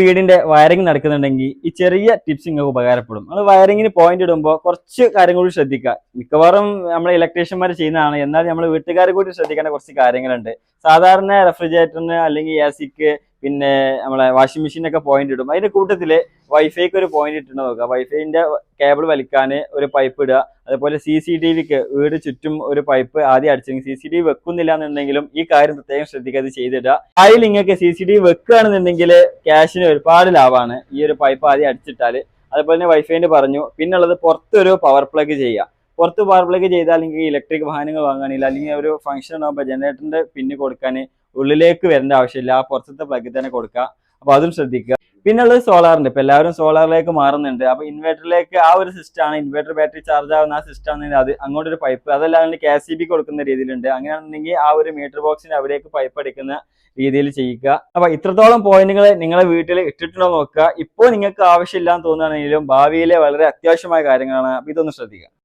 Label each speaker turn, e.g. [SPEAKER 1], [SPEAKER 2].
[SPEAKER 1] വീടിന്റെ വയറിംഗ് നടക്കുന്നുണ്ടെങ്കിൽ ഈ ചെറിയ ടിപ്സ് നിങ്ങൾക്ക് ഉപകാരപ്പെടും. നമ്മൾ വയറിങ്ങിന് പോയിന്റ് ഇടുമ്പോൾ കുറച്ച് കാര്യം കൂടി ശ്രദ്ധിക്കുക. മിക്കവാറും നമ്മൾ ഇലക്ട്രീഷ്യന്മാർ ചെയ്യുന്നതാണ്. എന്നാൽ നമ്മൾ വീട്ടുകാർ കൂടി ശ്രദ്ധിക്കേണ്ട കുറച്ച് കാര്യങ്ങളുണ്ട്. സാധാരണ റെഫ്രിജറേറ്ററിന് അല്ലെങ്കിൽ എ സിക്ക് പിന്നെ നമ്മളെ വാഷിംഗ് മെഷീനൊക്കെ പോയിന്റ് ഇടും. അതിന്റെ കൂട്ടത്തിൽ വൈഫൈക്ക് ഒരു പോയിന്റ് ഇട്ടുണ്ട് നോക്കുക. വൈഫൈന്റെ കേബിൾ വലിക്കാൻ ഒരു പൈപ്പ് ഇടുക. അതുപോലെ സി സി ടി വിക്ക് വീട് ചുറ്റും ഒരു പൈപ്പ് ആദ്യം അടിച്ചെങ്കിൽ സി സി ടി വി വെക്കുന്നില്ല എന്നുണ്ടെങ്കിലും ഈ കാര്യം പ്രത്യേകം ശ്രദ്ധിക്കാതെ ചെയ്തിടുക. അതിൽ നിങ്ങൾക്ക് സി സി ടി വി വെക്കുകയാണെന്നുണ്ടെങ്കിൽ ക്യാഷിന് ഒരുപാട് ലാഭമാണ്. ഈ ഒരു പൈപ്പ് ആദ്യം അടിച്ചിട്ടാൽ അതുപോലെ തന്നെ വൈഫൈന്റെ പറഞ്ഞു. പിന്നുള്ളത് പുറത്തൊരു പവർ പ്ലഗ് ചെയ്യുക. പുറത്ത് പവർ പ്ലഗ് ചെയ്താൽ അല്ലെങ്കിൽ ഇലക്ട്രിക് വാഹനങ്ങൾ വാങ്ങാനില്ല. അല്ലെങ്കിൽ ഒരു ഫംഗ്ഷൻ ഉണ്ടാകുമ്പോൾ ജനറേറ്ററിന്റെ പിന്ന് കൊടുക്കാൻ ഉള്ളിലേക്ക് വരേണ്ട ആവശ്യമില്ല. ആ പുറത്തത്തെ പ്ലഗ് തന്നെ കൊടുക്കുക. അപ്പോൾ അതും ശ്രദ്ധിക്കുക. പിന്നുള്ളത് സോളാറിന്റെ ഇപ്പൊ എല്ലാവരും സോളാറിലേക്ക് മാറുന്നുണ്ട്. അപ്പൊ ഇൻവെർട്ടറിലേക്ക് ആ ഒരു സിസ്റ്റം ആണ്. ഇൻവെർട്ടർ ബാറ്ററി ചാർജ് ആവുന്ന ആ സിസ്റ്റം ആണെങ്കിൽ അത് അങ്ങോട്ടൊരു പൈപ്പ് അതല്ലാണ്ട് കെ സി ബി കൊടുക്കുന്ന രീതിയിലുണ്ട്. അങ്ങനെയാണെന്നുണ്ടെങ്കിൽ ആ ഒരു മീറ്റർ ബോക്സിന് അവിടേക്ക് പൈപ്പ് അടിക്കുന്ന രീതിയിൽ ചെയ്യുക. അപ്പൊ ഇത്രത്തോളം പോയിന്റുകൾ നിങ്ങളെ വീട്ടിൽ ഇട്ടിട്ടുണ്ടോ നോക്കുക. ഇപ്പോൾ നിങ്ങൾക്ക് ആവശ്യമില്ലാന്ന് തോന്നുകയാണെങ്കിലും ഭാവിയിലെ വളരെ അത്യാവശ്യമായ കാര്യങ്ങളാണ്. അപ്പൊ ഇതൊന്ന് ശ്രദ്ധിക്കുക.